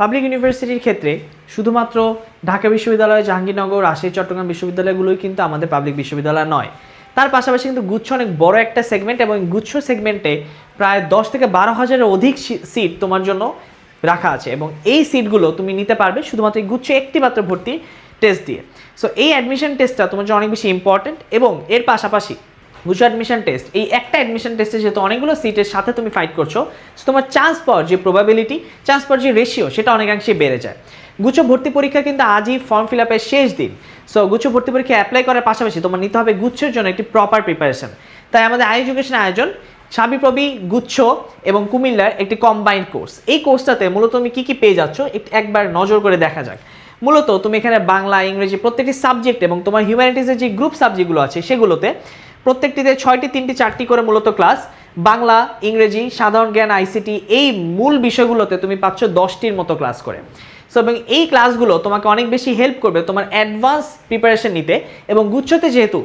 Public ইউনিভার্সিটির ক্ষেত্রে শুধুমাত্র ঢাকা বিশ্ববিদ্যালয়, জাহাঙ্গীরনগর, রাজশাহী, চট্টগ্রাম বিশ্ববিদ্যালয়গুলোই কিন্তু আমাদের পাবলিক বিশ্ববিদ্যালয় নয়। তার পাশাপাশি কিন্তু গুচ্ছ অনেক বড় একটা সেগমেন্ট এবং গুচ্ছ সেগমেন্টে প্রায় দশ থেকে বারো হাজারের অধিক সিট তোমার জন্য রাখা আছে এবং এই সিটগুলো তুমি নিতে পারবে শুধুমাত্র এই গুচ্ছ একটি মাত্র ভর্তি টেস্ট দিয়ে। সো এই অ্যাডমিশন টেস্টটা তোমার জন্য অনেক বেশি ইম্পর্টেন্ট এবং এর পাশাপাশি গুচ্ছ অ্যাডমিশন টেস্ট এই একটা অ্যাডমিশন টেস্টে যেহেতু অনেকগুলো সিটের সাথে তুমি ফাইট করছ, so তোমার চান্স পাওয়ার যে প্রবাবিলিটি চান্স পাওয়ার যে রেশিও সেটা অনেকাংশে বেড়ে যায়। গুচ্ছ ভর্তি পরীক্ষা কিন্তু আজই ফর্ম ফিল আপের শেষ দিন। সো গুচ্ছ ভর্তি পরীক্ষা অ্যাপ্লাই করার পাশাপাশি তোমার নিতে হবে গুচ্ছের জন্য একটি প্রপার প্রিপারেশন তাই আমাদের আই এডুকেশন আয়োজন, সাবিপ্রবি, গুচ্ছ এবং কুমিল্লার একটি কম্বাইন্ড কোর্স এই কোর্সটাতে মূলত তুমি কী কী পেয়ে যাচ্ছ একবার নজর করে দেখা যাক। মূলত তুমি এখানে বাংলা, ইংরেজি প্রত্যেকটি সাবজেক্ট এবং তোমার হিউম্যানিটিসের যে গ্রুপ সাবজেক্টগুলো আছে, সেগুলোতে প্রত্যেকটিতে ছয়টি, তিনটি, চারটি করে মূলত ক্লাস বাংলা, ইংরেজি, সাধারণ জ্ঞান আইসিটি এই মূল বিষয়গুলোতে তুমি পাচ্ছ দশটির মতো ক্লাস করে। সো এবং এই ক্লাসগুলো তোমাকে অনেক বেশি হেল্প করবে তোমার অ্যাডভান্স প্রিপারেশন নিতে এবং গুচ্ছতে যেহেতু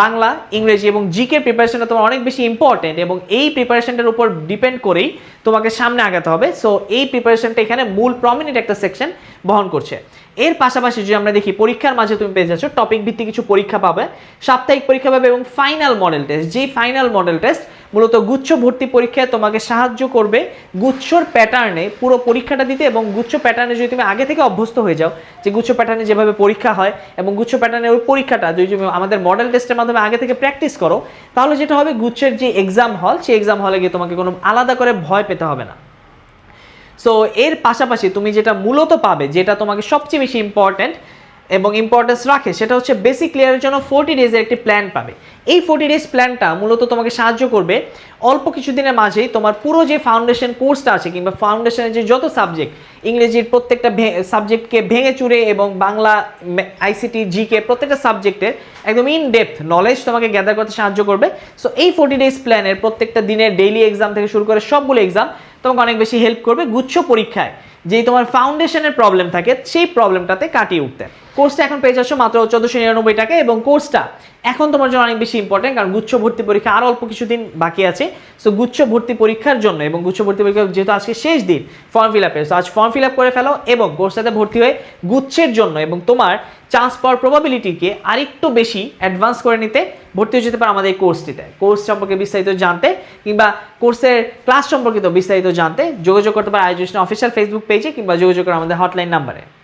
বাংলা, ইংরেজি এবং জিকে প্রিপারেশনটা তোমার অনেক বেশি ইম্পর্টেন্ট এবং এই প্রিপারেশনটার উপর ডিপেন্ড করেই তোমাকে সামনে আগাতে হবে। সো এই প্রিপারেশনটা এখানে মূল প্রমিনেন্ট একটা সেকশন বহন করছে। এর পাশাপাশি যদি আমরা দেখি, পরীক্ষার মাঝে তুমি পেয়ে যাচ্ছ টপিক ভিত্তিক কিছু পরীক্ষা পাবে, সাপ্তাহিক পরীক্ষা পাবে এবং ফাইনাল মডেল টেস্ট যেই ফাইনাল মডেল টেস্ট মূলত গুচ্ছ ভর্তি পরীক্ষায় তোমাকে সাহায্য করবে গুচ্ছর প্যাটার্নে পুরো পরীক্ষাটা দিতে এবং গুচ্ছ প্যাটার্নে যদি তুমি আগে থেকে অভ্যস্ত হয়ে যাও, যে গুচ্ছ প্যাটার্নে যেভাবে পরীক্ষা হয় এবং গুচ্ছ প্যাটার্নের ওই পরীক্ষাটা যদি তুমি আমাদের মডেল টেস্টের মাধ্যমে আগে থেকে প্র্যাকটিস করো, তাহলে যেটা হবে গুচ্ছের যে এক্সাম হল সেই এক্সাম হলে গিয়ে তোমাকে কোনো আলাদা করে ভয় পেতে হবে না। সো এর পাশাপাশি তুমি যেটা মূলত পাবে, যেটা তোমাকে সবচেয়ে বেশি ইম্পর্ট্যান্ট এবং ইম্পর্টেন্স রাখে, সেটা হচ্ছে বেসিক ক্লিয়ারের জন্য ফোর্টি ডেজের একটি প্ল্যান পাবে। এই ফোর্টি ডেজ প্ল্যানটা মূলত তোমাকে সাহায্য করবে অল্প কিছুদিনের মাঝেই তোমার পুরো যে ফাউন্ডেশন কোর্সটা আছে কিংবা ফাউন্ডেশনের যে যত সাবজেক্ট ইংরেজির প্রত্যেকটা সাবজেক্টকে ভেঙে চুরে এবং বাংলা আইসিটি জিকে প্রত্যেকটা সাবজেক্টের একদম ইন ডেপথ নলেজ তোমাকে গ্যাদার করতে সাহায্য করবে। সো এই ফোর্টি ডেজ প্ল্যানের প্রত্যেকটা দিনের ডেইলি এক্সাম থেকে শুরু করে সবগুলো এক্সাম তোমাকে অনেক বেশি হেল্প করবে গুচ্ছ পরীক্ষায়, যেই তোমার ফাউন্ডেশনের প্রবলেম থাকে, সেই প্রবলেমটাতে কাটিয়ে উঠতে। কোর্সটা এখন পেয়ে যাচ্ছ মাত্র চোদ্দোশো নিরানব্বই টাকা এবং কোর্সটা এখন তোমার জন্য অনেক বেশি ইম্পর্টেন্ট কারণ গুচ্ছ ভর্তি পরীক্ষা আরও অল্প কিছুদিন বাকি আছে। সো গুচ্ছ ভর্তি পরীক্ষার জন্য এবং গুচ্ছ ভর্তি পরীক্ষা যেহেতু আজকে শেষ দিন ফর্ম ফিল আপের সো আজ ফর্ম ফিল আপ করে ফেলো এবং কোর্সটাতে ভর্তি হয়ে গুচ্ছের জন্য এবং তোমার চান্স পাওয়ার প্রবাবিলিটিকে আরেকটু বেশি অ্যাডভান্স করে নিতে ভর্তি হয়ে যেতে পারে আমাদের এই কোর্সটিতে। কোর্স সম্পর্কে বিস্তারিত জানতে কিংবা কোর্সের ক্লাস সম্পর্কিত বিস্তারিত জানতে যোগাযোগ করতে পারে আয়োজন অফিসিয়াল ফেসবুক পেজে কিংবা যোগাযোগ করে আমাদের হটলাইন নাম্বারে